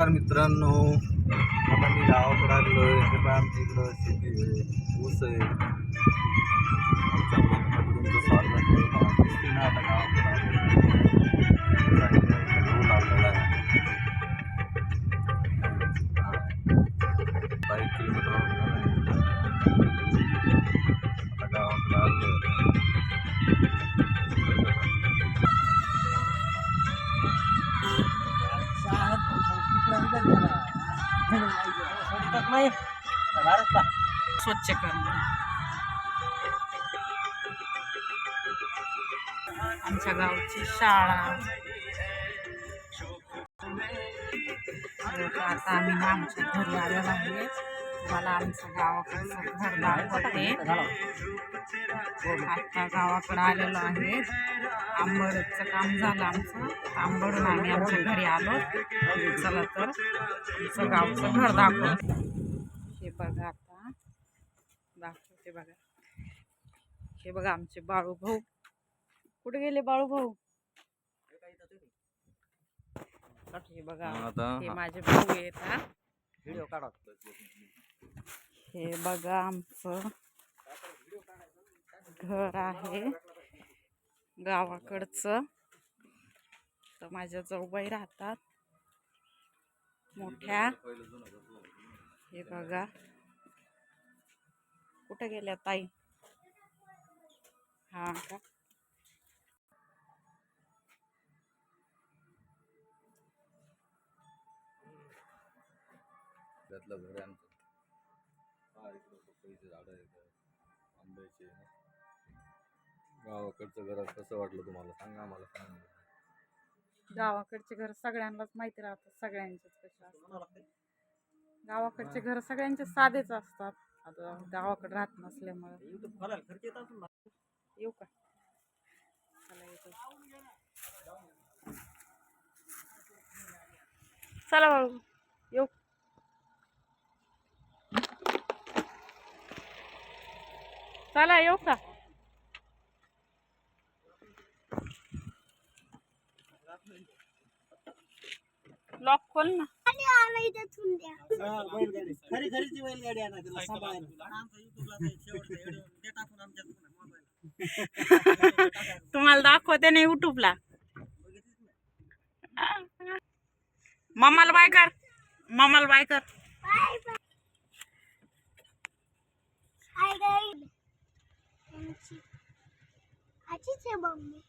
नमस्कार मित्रांनो. आता मी गावाकडे आलो आहे हे पहा आमच्या इकडं शेती आहे ऊस आहे. तुमचं स्वागत आहे. मला आता गावाकडे किलोमीटर स्वच्छ करणं आमच्या गावची शाळा. आता आम्ही आमच्या घरी आलेलो आहे मला आमचं गावाकडचं घर दाखवते. आता गावाकडे आलेलो आहे. आंबडचं काम झालं आमचं. आंबडून आम्ही आमच्या घरी आलो. चला तर आमचं गावचं घर दाखव. हे बघा आता. दाखवते बघा. हे बघा आमचे बाळू भाऊ. कुठे गेले बाळू भाऊ? हे बघा. आता हे माझे भाऊ हा. व्हिडिओ काढा. हे बघा आमचं घर आहे गावाकडचं. तर माझ्या जाऊबाई राहतात. मोठ्या. हे बघा. कुठे गेल्या ताई? हा. का घर आहे हा इकडं पपईचे झाडं आहेत. आंब्याचे गावाकडचं घर कसं वाटलं तुम्हाला? सांगा आम्हाला सांगा. गावाकडचे घर सगळ्यांनाच माहिती राहतात सगळ्यांचेच कसे असतात. गावाकडचे घर सगळ्यांचे साधेच असतात. आता गावाकडे राहत नसल्यामुळे. येऊ का? चला येतो. चला बाळू येऊ. चला येऊ का? लॉक खोल ना. खरी खरीची बैलगाडी आणा सांभाळायला. तुम्हाला दाखवते ना युट्यूबला मम्माला बाय कर. मम्माला बाय कर. açayım. Açacağım anne.